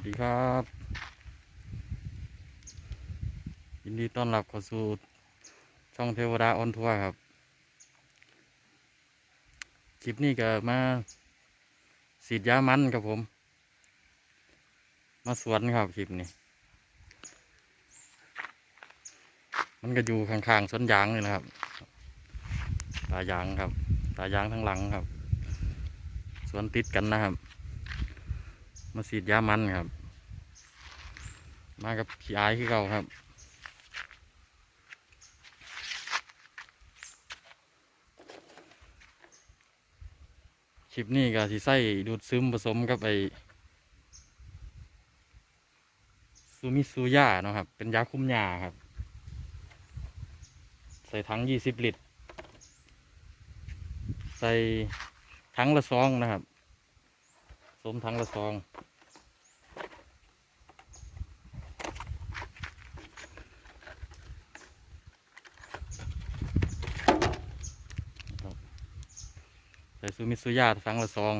วัสดีครับ ยินดีต้อนรับเข้าสู่ช่องเทวดาออนทัวร์ครับ คลิปนี้ก็มาสีดยามันครับผม มาสวนครับคลิปนี้ มันก็อยู่ข้างๆสวนยางเลยนะครับ ตายางครับ ตายางทั้งหลังครับ สวนติดกันนะครับ มาสีดยามันครับ มากับพี่อายคือเก่าครับคลิปนี้ก็สิใส่ดูดซึมผสมกับไอซูมิซูย่าเนาะครับ เป็นยาคุมยาครับ ใส่ถังยี่สิบลิตร ใส่ถังละซองนะครับ สมถังละซอง ซูมิซูย่าถังละซอง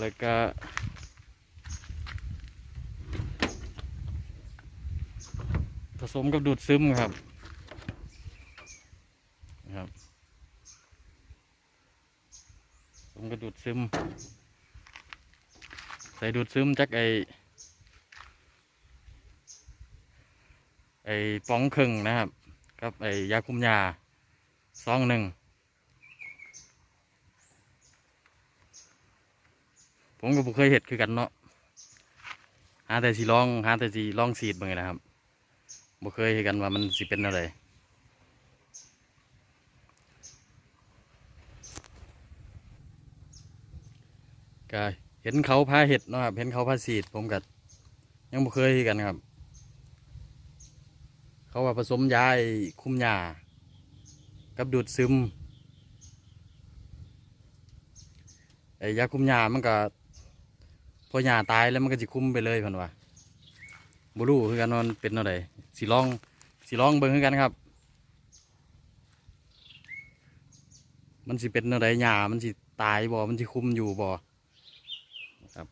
แล้วก็ผสมกับดูดซึมครับครับผสมกับดูดซึม ใส่ดูดซึมจากไอไอป้องครึ่งนะครับ กับไอยาคุมยาซองหนึ่ง ผมก็บ่เคยเห็ดคือกันเนาะหาแต่สีลองหาแต่สีลองสีดเบิ่งนะครับบ่เคยเห็นกันว่ามันสิเป็นอะไรก็เห็นเขาพาเห็ดเนาะครับเห็นเขาพาสีดผมก็ยังบ่เคยเห็นกันครับ เขาว่าผสมยาไอ้คุมยากับดูดซึมไอ้ยาคุมยามันก็ พอหยาตายแล้วมันก็จะคุ้มไปเลยเพันว่าบรู้คือกันว่ามันเป็นอะไรสิลองสิลองเบิ่งคือกันครับ มันสิเป็นอะไรยามันสิตายบ่ มันสิคุ้มอยู่บ่ครับ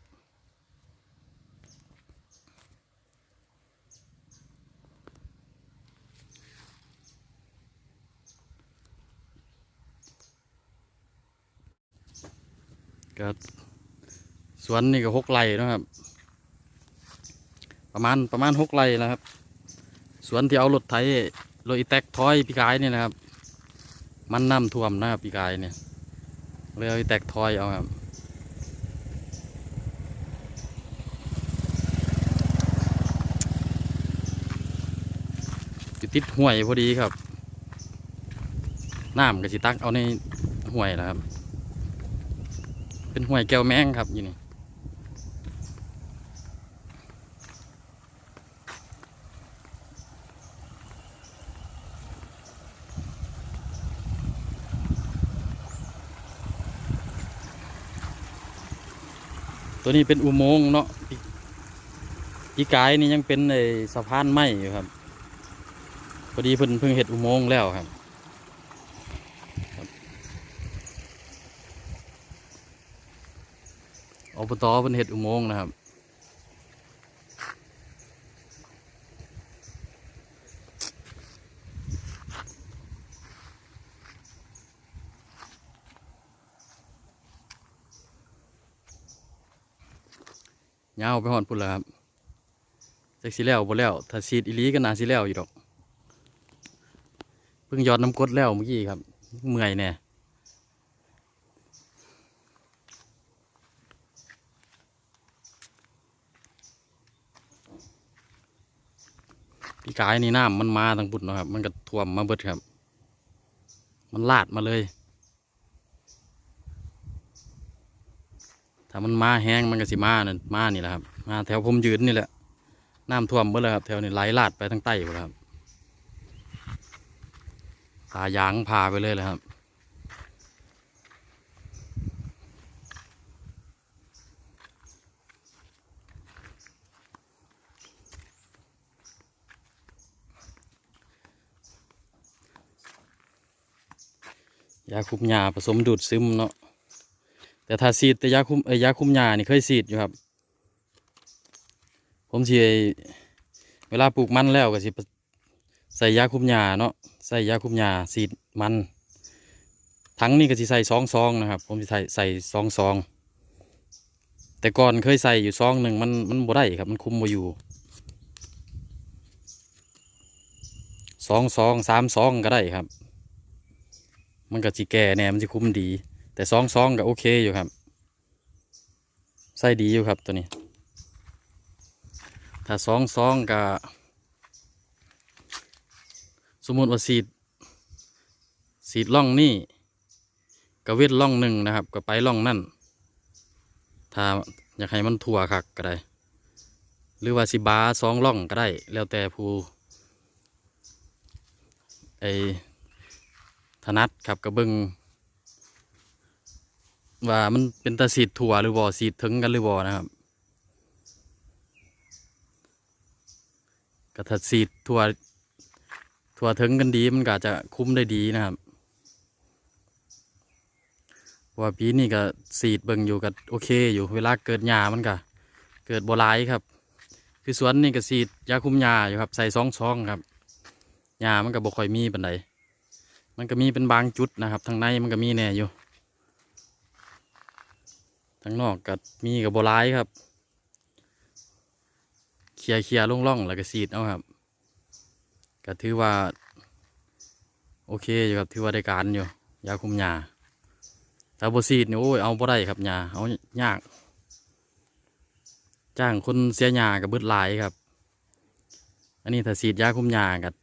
ก็ สวนนี่ก็หกไร่นะครับ ประมาณประมาณหกไร่แล้วครับ สวนที่เอารถไถรถอีแท็กทอยปีกายนี่นะครับ มันน้ำท่วมนะครับปีกายเนี่ยเลยเอาอีแท็กทอยเอาครับอยู่ติดห้วยพอดีครับน้ำก็สิตักเอาในห้วยนะครับ เป็นห้วยแก้วแมงครับอยู่นี่ ตัวนี้เป็นอุโมงค์เนาะพี่พี่กายนี่ยังเป็นในสะพานไม้อยู่ครับพอดีเพิ่นเพิ่งเห็ดอุโมงค์แล้วครับครับอบตเพิ่นเห็ดอุโมงค์นะครับ ยาวไปหอนพุ่นแล้วครับจากสีแล้วบ่แล้วถ้าซีดอีลีก็นาสีแล้วอยู่ดอกเพิ่งยอดน้ำกดแล้วเมื่อกี้ครับ เมื่อยแน่พี่กายนี่น้ำมันมาทางบุญเนะครับ มันก็ท่วมมาเบิดครับ มันลาดมาเลย ถ้ามันมาแห้งมันก็สิมานั่นมานี่แหละครับ มาแถวผมยืนนี่แหละ น้ำท่วมเมื่อเลยครับแถวนี้ไหลลาดไปทางใต้หมดแล้วครับตายางพาไปเลยเลยครับยาคุมยาผสมดูดซึมเนาะ แต่ถ้าฉีดแต่ยาคุมเอ้ยยาคุมหญ้านี่เคยฉีดอยู่ครับ ผมสิไอ้เวลาปลูกมันแล้วก็สิใส่ยาคุมหญ้าเนาะใส่ยาคุมหญ้าฉีดมันทั้งนี้ก็สิใส่สองซองนะครับ ผมสิใส่ใส่สองซอง แต่ก่อนเคยใส่อยู่ซองหนึ่งมันมันบ่ได้ครับมันคุมบ่อยู่สองซองสามซองก็ได้ครับ มันก็สิแก่แน่มันสิคุมดี แต่ซองซองก็โอเคอยู่ครับใส่ดีอยู่ครับตัวนี้ ถ้าซองซองก็สมมติว่าสีดสีดล่องนี่ก็เวทล่องหนึ่งนะครับก็ไปล่องนั่น ถ้าอยากให้มันทั่วคักก็ได้ หรือว่าสิบาสองล่องก็ได้ แล้วแต่ผู้ไอถนัดครับกระเบิง ว่ามันเป็นตาสีดถั่วหรือบ่สีดถึงกันหรือบ่นะครับกระถัดสีดถั่วถั่วถึงกันดีมันก็จะคุ้มได้ดีนะครับว่าปีนี้ก็สีดเบิ่งอยู่ก็โอเคอยู่เวลาเกิดหญ้ามันก็เกิดบัวลายครับ คือสวนนี่ก็สีดยาคุมหญ้าอยู่ครับ ใส่ซองซองครับหญ้ามันก็บ่ค่อยมีปานใดมันก็มีเป็นบางจุดนะครับทางในมันก็มีแน่อยู่ ทางนอกก็มีกับบัวลายครับเคลียร์เคลียร์ล่องๆแล้วก็สีดเอาครับก็ถือว่า โอเคอยู่ครับถือว่าได้การอยู่ ยาคุมหญ้าถ้าบ่สีดนี่โอ้ยเอาบ่ได้ครับหญ้าเอายาก จ้างคนเสียหญ้ากับเบิดหลายครับ อันนี้ถ้าสีดยาคุมหญ้ากับ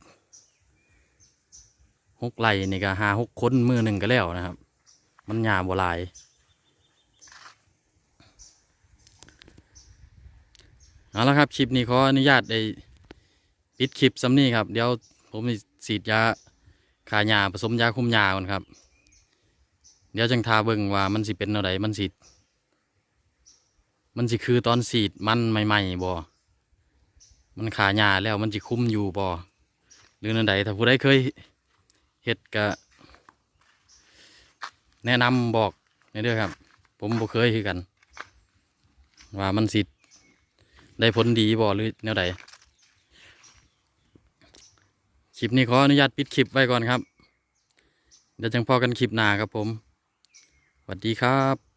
หกไร่นี่ก็หาหกคนมือหนึ่งก็แล้วนะครับ มันหญ้าบ่หลาย เอาละครับคลิปนี้ขออนุญาตได้ปิดคลิปซ้ำนี้ครับ เดี๋ยวผมสีดยาขายาผสมยาคุมยาก่อนครับ เดี๋ยวจังทาเบิ่งว่ามันสิเป็นอะไรมันสิมันสิคือตอนฉีดมันใหม่ๆบ่มันขายาแล้วมันสิคุ้มอยู่บ่หรือนั่นใดถ้าผู้ใดเคยเฮ็ดก็แนะนำบอกในเด้อครับ ผมบ่เคยคือกัน ว่ามันสิ ได้ผลดีบ่หรือแนวใดคลิปนี้ขออนุญาตปิดคลิปไว้ก่อนครับ เดี๋ยวจังพอกันคลิปหน้าครับผมสวัสดีครับ